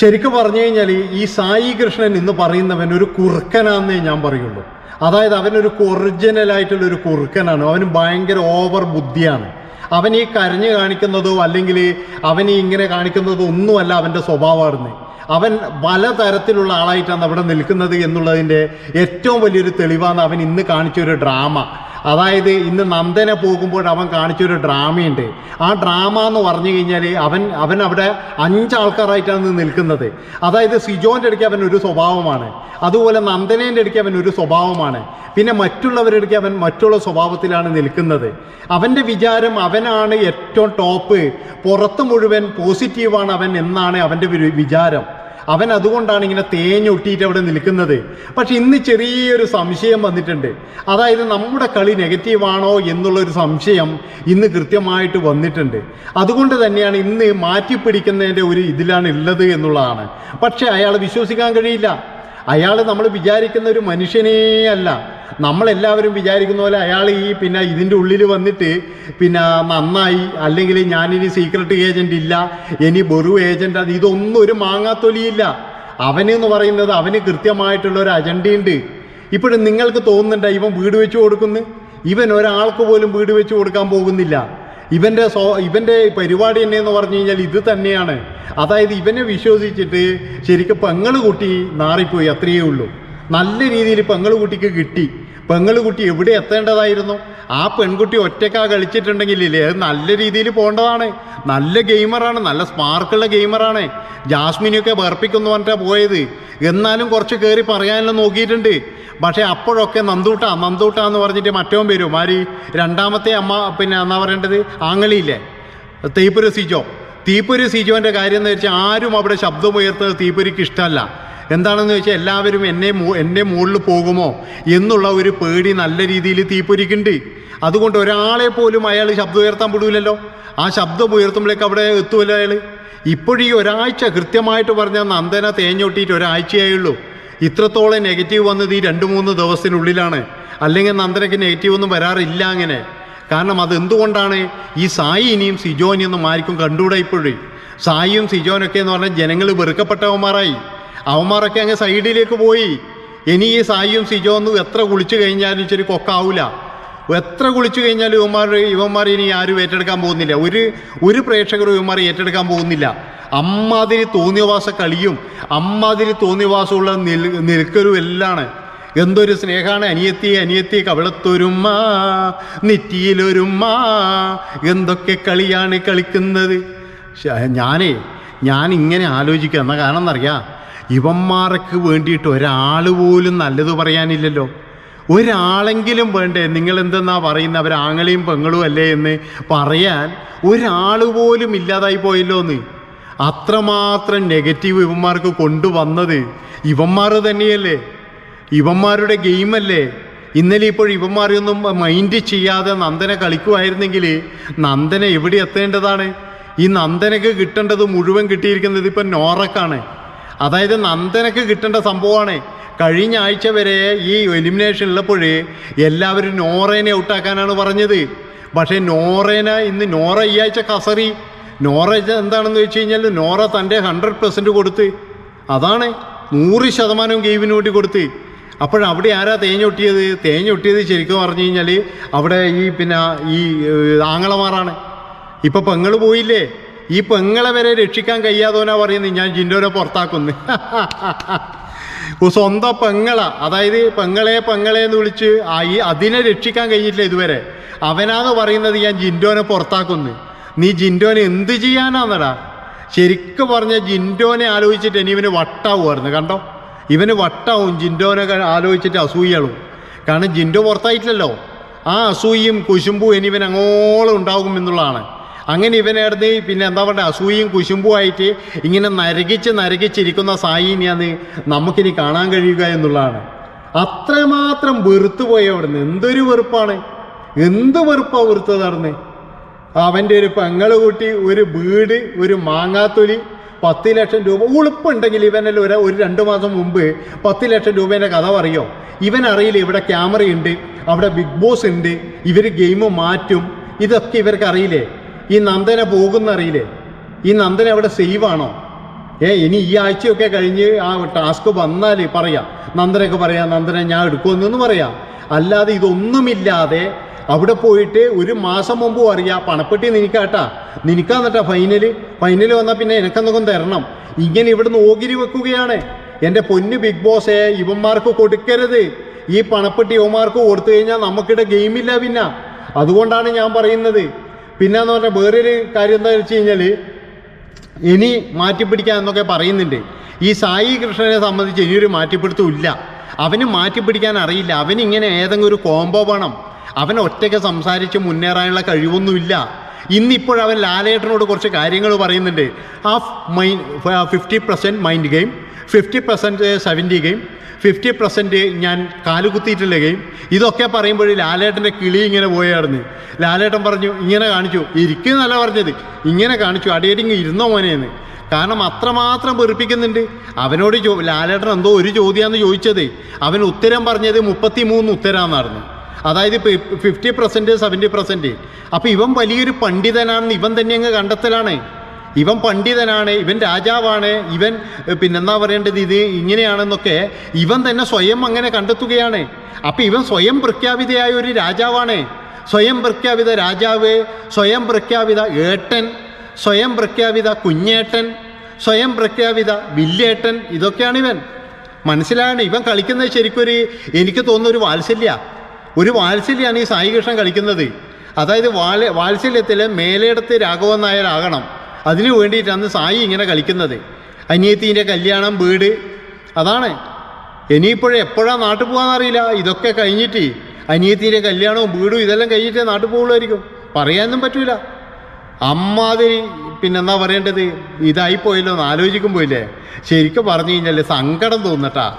ശരിക്കും പറഞ്ഞു കഴിഞ്ഞാൽ ഈ സായി കൃഷ്ണൻ ഇന്ന് പറയുന്നവൻ ഒരു കുറുക്കനാന്നേ ഞാൻ പറയുള്ളൂ. അതായത് അവനൊരു ഒറിജിനൽ ആയിട്ടുള്ള ഒരു കുറുക്കനാണ്. അവന് ഭയങ്കര ഓവർ ബുദ്ധിയാണ്. അവൻ ഈ കരഞ്ഞു കാണിക്കുന്നതോ അല്ലെങ്കിൽ അവൻ ഈ ഇങ്ങനെ കാണിക്കുന്നതോ ഒന്നുമല്ല അവന്റെ സ്വഭാവമായിരുന്നു അവൻ പലതരത്തിലുള്ള ആളായിട്ടാണ് അവിടെ നിൽക്കുന്നത് എന്നുള്ളതിന്റെ ഏറ്റവും വലിയൊരു തെളിവാണ് അവൻ ഇന്ന് കാണിച്ചൊരു ഡ്രാമ അതായത് ഇന്ന് നന്ദനെ പോകുമ്പോൾ അവൻ കാണിച്ചൊരു ഡ്രാമയുണ്ട്. ആ ഡ്രാമ എന്ന് പറഞ്ഞു കഴിഞ്ഞാൽ അവൻ അവൻ അവിടെ അഞ്ചാൾക്കാരായിട്ടാണ് നിൽക്കുന്നത്. അതായത് സിജോന്റെ അടുക്കി അവൻ ഒരു സ്വഭാവമാണ്. അതുപോലെ നന്ദനേന്റെ അടുക്കി അവൻ ഒരു സ്വഭാവമാണ്. പിന്നെ മറ്റുള്ളവരുടെ അടുക്കി അവൻ മറ്റുള്ള സ്വഭാവത്തിലാണ് നിൽക്കുന്നത്. അവന്റെ വിചാരം അവനാണ് ഏറ്റവും ടോപ്പ്. പുറത്ത് മുഴുവൻ പോസിറ്റീവാണ് അവൻ എന്നാണ് അവന്റെ വിചാരം. അവൻ അതുകൊണ്ടാണ് ഇങ്ങനെ തേഞ്ഞൊട്ടിയിട്ട് അവിടെ നിൽക്കുന്നത്. പക്ഷെ ഇന്ന് ചെറിയൊരു സംശയം വന്നിട്ടുണ്ട്. അതായത് നമ്മുടെ കളി നെഗറ്റീവാണോ എന്നുള്ളൊരു സംശയം ഇന്ന് കൃത്യമായിട്ട് വന്നിട്ടുണ്ട്. അതുകൊണ്ട് തന്നെയാണ് ഇന്ന് മാറ്റിപ്പിടിക്കുന്നതിന്റെ ഒരു ഇതിലാണ് ഉള്ളത് എന്നുള്ളതാണ്. പക്ഷേ അയാൾ വിശ്വസിക്കാൻ കഴിയില്ല. അയാൾ നമ്മൾ വിചാരിക്കുന്ന ഒരു മനുഷ്യനേ അല്ല. നമ്മളെല്ലാവരും വിചാരിക്കുന്ന പോലെ അയാൾ ഈ പിന്നെ ഇതിന്റെ ഉള്ളിൽ വന്നിട്ട് പിന്നെ നന്നായി അല്ലെങ്കിൽ ഞാനിനി സീക്രട്ട് ഏജന്റ് ഇല്ല ഇനി ബെറു ഏജന്റ് അത് ഇതൊന്നും ഒരു മാങ്ങാത്തൊലിയില്ല. അവനെന്ന് പറയുന്നത് അവന് കൃത്യമായിട്ടുള്ള ഒരു അജണ്ടയുണ്ട് ഇപ്പോഴും നിങ്ങൾക്ക് തോന്നുന്നുണ്ട് ഇവൻ വീട് വെച്ച് കൊടുക്കുന്നു? ഇവൻ ഒരാൾക്ക് പോലും വീട് വെച്ച് കൊടുക്കാൻ പോകുന്നില്ല. ഇവന്റെ സോ ഇവന്റെ പരിപാടി എന്നെയെന്ന് പറഞ്ഞു കഴിഞ്ഞാൽ ഇത് തന്നെയാണ്. അതായത് ഇവനെ വിശ്വസിച്ചിട്ട് ശരിക്കും പെങ്ങൾ കൂട്ടി നാറിപ്പോയി അത്രയേ ഉള്ളൂ. നല്ല രീതിയിൽ പെങ്ങൾ കുട്ടിക്ക് കിട്ടി. പെങ്ങൾ കുട്ടി എവിടെ എത്തേണ്ടതായിരുന്നു? ആ പെൺകുട്ടി ഒറ്റക്കാ കളിച്ചിട്ടുണ്ടെങ്കിലേ അത് നല്ല രീതിയിൽ പോകേണ്ടതാണ് നല്ല ഗെയിമറാണ് നല്ല സ്മാർക്കുള്ള ഗെയിമറാണ്. ജാസ്മിനെയൊക്കെ വേർപ്പിക്കുന്നു പറഞ്ഞിട്ടാണ് പോയത്. എന്നാലും കുറച്ച് കയറി പറയാനെല്ലാം നോക്കിയിട്ടുണ്ട്. പക്ഷേ അപ്പോഴൊക്കെ നന്ദൂട്ട നന്ദൂട്ട എന്ന് പറഞ്ഞിട്ട് മറ്റവൻ വരും. മാരി രണ്ടാമത്തെ അമ്മ പിന്നെ എന്നാ പറയേണ്ടത്? ആങ്ങളിയില്ലേ തീപ്പൊരു സിജോ. തീപ്പൊരു സിജോന്റെ കാര്യം എന്ന് വെച്ചാൽ ആരും അവിടെ ശബ്ദം ഉയർത്തുന്നത് തീപ്പൊരിക്ക് ഇഷ്ടമല്ല. എന്താണെന്ന് വെച്ചാൽ എല്ലാവരും എന്നെ എന്റെ മുകളിൽ പോകുമോ എന്നുള്ള ഒരു പേടി നല്ല രീതിയിൽ തീപ്പൊരിക്കുന്നുണ്ട്. അതുകൊണ്ട് ഒരാളെ പോലും അയാൾ ശബ്ദം ഉയർത്താൻ വിടൂലല്ലോ ആ ശബ്ദം ഉയർത്തുമ്പോഴേക്ക് അവിടെ എത്തുമല്ലോ അയാൾ ഇപ്പോഴീ ഒരാഴ്ച കൃത്യമായിട്ട് പറഞ്ഞാൽ നന്ദന തേഞ്ഞൊട്ടിയിട്ട് ഒരാഴ്ചയായുള്ളൂ. ഇത്രത്തോളം നെഗറ്റീവ് വന്നത് ഈ രണ്ട് മൂന്ന് ദിവസത്തിനുള്ളിലാണ്. അല്ലെങ്കിൽ നന്ദനയ്ക്ക് നെഗറ്റീവ് ഒന്നും വരാറില്ല അങ്ങനെ. കാരണം അത് എന്തുകൊണ്ടാണ്? ഈ സായി ഇനിയും സിജോനിയൊന്നും ആർക്കും കണ്ടുകൂടാ ഇപ്പോഴേ. സായിയും സിജോനൊക്കെ എന്ന് പറഞ്ഞാൽ ജനങ്ങൾ വെറുക്കപ്പെട്ടവന്മാരായി. അവന്മാരൊക്കെ അങ്ങ് സൈഡിലേക്ക് പോയി. ഇനി ഈ സായിയും സിജോന്നും എത്ര കുളിച്ചു കഴിഞ്ഞാലും ഇച്ചിരി കൊക്കാവൂല. എത്ര കുളിച്ചു കഴിഞ്ഞാലും ഇവന്മാർ ഇവന്മാർ ഇനി ആരും ഏറ്റെടുക്കാൻ പോകുന്നില്ല. ഒരു ഒരു പ്രേക്ഷകരും ഇവന്മാർ ഏറ്റെടുക്കാൻ പോകുന്നില്ല. അമ്മാതിരി തോന്നിയവാസ കളിയും അമ്മാതിരി തോന്നിയവാസമുള്ള നിൽ നിൽക്കലും എല്ലാമാണ് എന്തൊരു സ്നേഹമാണ് അനിയത്തി അനിയത്തി കവിളത്തൊരുമ്മ നെറ്റിയിലൊരുമ്മ. എന്തൊക്കെ കളിയാണ് കളിക്കുന്നത്? ഞാനേ ഞാൻ ഇങ്ങനെ ആലോചിക്കുക. എന്നാൽ കാരണം എന്നറിയാം ഇവന്മാർക്ക് വേണ്ടിയിട്ട് ഒരാൾ പോലും നല്ലത് പറയാനില്ലല്ലോ. ഒരാളെങ്കിലും വേണ്ടേ? നിങ്ങൾ എന്തെന്നാ പറയുന്നത് അവർ ആങ്ങളെയും പെങ്ങളും അല്ലേ എന്ന് പറയാൻ ഒരാൾ പോലും ഇല്ലാതായി പോയല്ലോ എന്ന് അത്രമാത്രം നെഗറ്റീവ് ഇവന്മാർക്ക് കൊണ്ടുവന്നത് ഇവന്മാർ തന്നെയല്ലേ? ഇവന്മാരുടെ ഗെയിമല്ലേ? ഇന്നലെ ഇപ്പോൾ ഇവന്മാരെയൊന്നും മൈൻഡ് ചെയ്യാതെ നന്ദന കളിക്കുമായിരുന്നെങ്കിൽ നന്ദന എവിടെ എത്തേണ്ടതാണ്? ഈ നന്ദനക്ക് കിട്ടേണ്ടത് മുഴുവൻ കിട്ടിയിരിക്കുന്നത് ഇപ്പം നോറക്കാണ്. അതായത് നന്ദനക്ക് കിട്ടേണ്ട സംഭവമാണ്. കഴിഞ്ഞ ആഴ്ച വരെ ഈ എലിമിനേഷൻ ഉള്ളപ്പോഴേ എല്ലാവരും നോറേനെ ഔട്ടാക്കാനാണ് പറഞ്ഞത്. പക്ഷേ നോറേന ഇന്ന് നോറ ഈ ആഴ്ച കസറി. നോറ എന്താണെന്ന് വെച്ച് കഴിഞ്ഞാൽ നോറ തന്റെ ഹൺഡ്രഡ് പെർസെന്റ് കൊടുത്ത് അതാണ് നൂറ് ശതമാനം ഗെയിമിന് വേണ്ടി കൊടുത്ത്. അപ്പോഴവിടെ ആരാ തേഞ്ഞൊട്ടിയത്? തേഞ്ഞൊട്ടിയത് ശരിക്കും പറഞ്ഞു കഴിഞ്ഞാൽ അവിടെ ഈ പിന്നെ ഈ ആങ്ങളമാറാണ് ഇപ്പോൾ പെങ്ങൾ പോയില്ലേ? ഈ പെങ്ങളെ വരെ രക്ഷിക്കാൻ കഴിയാതോനാ പറയുന്നത് ഞാൻ ജിൻഡോനെ പുറത്താക്കുന്നു. സ്വന്തം പെങ്ങള അതായത് പെങ്ങളെ പെങ്ങളെ എന്ന് വിളിച്ച് അതിനെ രക്ഷിക്കാൻ കഴിഞ്ഞിട്ടില്ല ഇതുവരെ. അവനാന്ന് പറയുന്നത് ഞാൻ ജിൻഡോനെ പുറത്താക്കുന്നു. നീ ജിൻഡോനെ എന്ത് ചെയ്യാനാന്നടാ? ശരിക്കും പറഞ്ഞ ജിൻഡോനെ ആലോചിച്ചിട്ട് ഇനി ഇവന് വട്ടാവുമായിരുന്നു കണ്ടോ? ഇവന് വട്ടാവും ജിൻഡോനെ ആലോചിച്ചിട്ട് അസൂയളും. കാരണം ജിൻഡോ പുറത്തായിട്ടില്ലല്ലോ. ആ അസൂയയും കുശുമ്പും ഇനി ഇവൻ അങ്ങോളം ഉണ്ടാകും എന്നുള്ളതാണ്. അങ്ങനെ ഇവനായിരുന്നു പിന്നെ എന്താ പറയുക അസൂയയും കുശുമ്പുമായിട്ട് ഇങ്ങനെ നരകിച്ച് നരകിച്ചിരിക്കുന്ന സായിനെയാണ് നമുക്കിനി കാണാൻ കഴിയുക എന്നുള്ളതാണ്. അത്രമാത്രം വെറുത്തു അവിടെ അവിടുന്ന്. എന്തൊരു വെറുപ്പാണ്. എന്ത് വെറുപ്പാ വെറുത്തത് അവന്റെ ഒരു പെങ്ങൾ കൂട്ടി ഒരു വീട് ഒരു മാങ്ങാത്തൊലി പത്ത് ലക്ഷം രൂപ. ഉളുപ്പുണ്ടെങ്കിൽ ഇവനല്ല ഒരു ഒരു രണ്ട് മാസം മുമ്പ് പത്ത് ലക്ഷം രൂപേന്റെ കഥ പറയോ? ഇവൻ അറിയില്ല ഇവിടെ ക്യാമറയുണ്ട് അവിടെ ബിഗ് ബോസ് ഉണ്ട് ഇവർ ഗെയിം മാറ്റും ഇതൊക്കെ ഇവർക്ക് അറിയില്ലേ? ഈ നന്ദന പോകുന്ന അറിയില്ലേ ഈ നന്ദന അവിടെ സേവ് ആണോ? ഏ ഇനി ഈ ആഴ്ചയൊക്കെ കഴിഞ്ഞ് ആ ടാസ്ക് വന്നാൽ പറയാം. നന്ദനൊക്കെ പറയാം നന്ദന ഞാൻ എടുക്കുമെന്നൊന്ന് പറയാം. അല്ലാതെ ഇതൊന്നുമില്ലാതെ അവിടെ പോയിട്ട് ഒരു മാസം മുമ്പ് അറിയാം പണപ്പെട്ടി നിനക്കാട്ടാ. നിനക്കാന്നിട്ടാ ഫൈനൽ ഫൈനൽ വന്നാൽ പിന്നെ എനിക്കെന്തൊക്കെ തരണം. ഇങ്ങനെ ഇവിടുന്ന് ഓഗിരി വെക്കുകയാണ്. എന്റെ പൊന്ന് ബിഗ് ബോസേ ഇവന്മാർക്ക് കൊടുക്കരുത്. ഈ പണപ്പെട്ടി ഇവന്മാർക്ക് കൊടുത്തു കഴിഞ്ഞാൽ നമുക്കിടെ ഗെയിമില്ല പിന്നെ. അതുകൊണ്ടാണ് ഞാൻ പറയുന്നത്. പിന്നെന്ന് പറഞ്ഞാൽ വേറൊരു കാര്യം എന്താ വെച്ച് കഴിഞ്ഞാൽ ഇനി മാറ്റിപ്പിടിക്കാം എന്നൊക്കെ പറയുന്നുണ്ട്. ഈ സായി കൃഷ്ണനെ സംബന്ധിച്ച് ഇനിയൊരു മാറ്റിപ്പിടുത്തമില്ല അവന് മാറ്റിപ്പിടിക്കാൻ അറിയില്ല. അവനിങ്ങനെ ഏതെങ്കിലും ഒരു കോംബോ വേണം. അവൻ ഒറ്റയ്ക്ക് സംസാരിച്ച് മുന്നേറാനുള്ള കഴിവൊന്നുമില്ല. ഇന്നിപ്പോൾ അവൻ ലാലേട്ടനോട് കുറച്ച് കാര്യങ്ങൾ പറയുന്നുണ്ട്. Half mind fifty percent mind game fifty percent game fifty percent ഞാൻ കാലുകുത്തിയിട്ടുള്ള ഗെയിം ഇതൊക്കെ പറയുമ്പോൾ ലാലേട്ടന്റെ കിളി ഇങ്ങനെ പോയായിരുന്നു. ലാലേട്ടൻ പറഞ്ഞു ഇങ്ങനെ കാണിച്ചു. ഇരിക്കുന്നല്ല പറഞ്ഞത്. ഇങ്ങനെ കാണിച്ചു. അടിയടിങ്ങ് ഇരുന്നോ മോനെയെന്ന് കാരണം അത്രമാത്രം വെറുപ്പിക്കുന്നുണ്ട്. അവനോട് ചോ ലാലേട്ടൻ എന്തോ ഒരു ചോദ്യമാണെന്ന് ചോദിച്ചത്. അവൻ ഉത്തരം പറഞ്ഞത് മുപ്പത്തി മൂന്ന് ഉത്തരമാണെന്നായിരുന്നു അതായത് ഫിഫ്റ്റി പെർസെന്റ് സെവന്റി പെർസെന്റ്. അപ്പോൾ ഇവൻ വലിയൊരു പണ്ഡിതനാണെന്ന് ഇവൻ തന്നെ അങ്ങ് കണ്ടെത്തലാണ്. ഇവൻ പണ്ഡിതനാണ് ഇവൻ രാജാവാണ് ഇവൻ പിന്നെന്താ പറയേണ്ടത് ഇത്? ഇങ്ങനെയാണെന്നൊക്കെ ഇവൻ തന്നെ സ്വയം അങ്ങനെ കണ്ടെത്തുകയാണ്. അപ്പം ഇവൻ സ്വയം പ്രഖ്യാപിതയായ ഒരു രാജാവാണ്. സ്വയം പ്രഖ്യാപിത രാജാവ് സ്വയം പ്രഖ്യാപിത ഏട്ടൻ സ്വയം പ്രഖ്യാപിത കുഞ്ഞേട്ടൻ സ്വയം പ്രഖ്യാപിത വില്ലേട്ടൻ ഇതൊക്കെയാണ് ഇവൻ. മനസ്സിലാണ്? ഇവൻ കളിക്കുന്നത് ശരിക്കൊരു എനിക്ക് തോന്നുന്ന ഒരു വാത്സല്യ. ഒരു വാത്സല്യമാണ് ഈ സായി കൃഷ്ണൻ കളിക്കുന്നത്. അതായത് വാല വാത്സല്യത്തിൽ മേലേടത്ത് രാഘവൻ നായരാകണം. അതിനു വേണ്ടിയിട്ടാണ് സായി ഇങ്ങനെ കളിക്കുന്നത്. അനിയത്തീന്റെ കല്യാണം വീട് അതാണ്. ഇനിയിപ്പോഴും എപ്പോഴാണ് നാട്ടിൽ പോകാമെന്നറിയില്ല ഇതൊക്കെ കഴിഞ്ഞിട്ട് അനിയത്തിന്റെ കല്യാണവും വീടും ഇതെല്ലാം കഴിഞ്ഞിട്ടേ നാട്ടിൽ പോകുള്ളായിരിക്കും. പറയാനൊന്നും പറ്റൂല. അമ്മാതിരി പിന്നെന്താ പറയേണ്ടത്? ഇതായിപ്പോയല്ലോ എന്ന് ആലോചിക്കുമ്പോയില്ലേ ശരിക്കും പറഞ്ഞു കഴിഞ്ഞാൽ സങ്കടം തോന്നട്ടാ.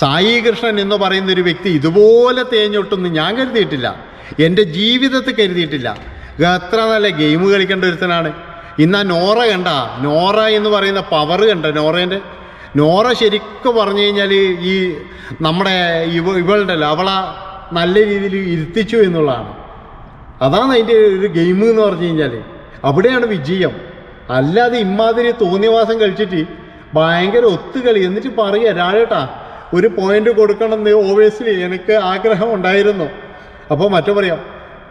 സായി കൃഷ്ണൻ എന്ന് പറയുന്ന ഒരു വ്യക്തി ഇതുപോലെ തേഞ്ഞൊട്ടൊന്നും ഞാൻ കരുതിയിട്ടില്ല. എന്റെ ജീവിതത്തിൽ കരുതിയിട്ടില്ല. എത്ര നല്ല ഗെയിം കളിക്കേണ്ട ഒരുത്തനാണ്. ഇന്ന് ആ നോറ കണ്ട? നോറ എന്ന് പറയുന്ന പവർ കണ്ട നോറേന്റെ? നോറ ശരിക്കും പറഞ്ഞു കഴിഞ്ഞാൽ ഈ നമ്മുടെ ഇവ ഇവളുണ്ടല്ലോ അവളെ നല്ല രീതിയിൽ ഇരുത്തിച്ചു എന്നുള്ളതാണ്. അതാണ് അതിന്റെ ഒരു ഗെയിം എന്ന് പറഞ്ഞു കഴിഞ്ഞാൽ അവിടെയാണ് വിജയം. അല്ലാതെ ഇമാതിരി തോന്നിയവാസം കഴിച്ചിട്ട് ഭയങ്കര ഒത്തുകളി. എന്നിട്ട് പറയുക രാഴേട്ടാ ഒരു പോയിന്റ് കൊടുക്കണമെന്ന് ഓബിയസ്ലി എനിക്ക് ആഗ്രഹം ഉണ്ടായിരുന്നു. അപ്പോൾ മറ്റോ പറയാം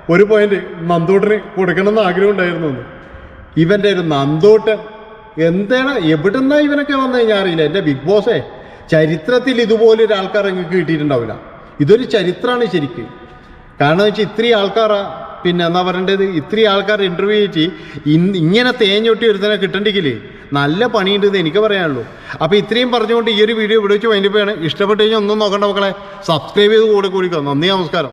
ഒരു പോയിന്റ് നന്ദോട്ടിന് കൊടുക്കണമെന്ന് ആഗ്രഹം ഉണ്ടായിരുന്നു ഇവന്റെ ഒരു നന്തോട്ട് എന്താണ് എവിടുന്നാ ഇവനൊക്കെ വന്നു കഴിഞ്ഞാൽ അറിയില്ല. എന്റെ ബിഗ് ബോസേ ചരിത്രത്തിൽ ഇതുപോലെ ഒരു ആൾക്കാർ നിങ്ങൾക്ക് കിട്ടിയിട്ടുണ്ടാവില്ല. ഇതൊരു ചരിത്രമാണ് ശരിക്കും. കാരണം വെച്ചാൽ ഇത്രയും ആൾക്കാർ പിന്നെ എന്നാ പറയേണ്ടത്? ഇത്രയും ആൾക്കാർ ഇന്റർവ്യൂ ചെയ്തിട്ട് ഇങ്ങനെ തേഞ്ഞൊട്ടി ഒരുത്തനെ കിട്ടണ്ടെങ്കിൽ നല്ല പണിയുണ്ടെന്ന് എനിക്ക് പറയാനുള്ളൂ. അപ്പോൾ ഇത്രയും പറഞ്ഞുകൊണ്ട് ഈ ഒരു വീഡിയോ ഇവിടെ വെച്ച് വൈൻഡിപ്പോയാണ് ഇഷ്ടപ്പെട്ടു കഴിഞ്ഞാൽ ഒന്നും നോക്കണ്ട മക്കളെ. സബ്സ്ക്രൈബ് ചെയ്ത് കൂടെ കൂടിക്കോ. നന്ദി നമസ്കാരം.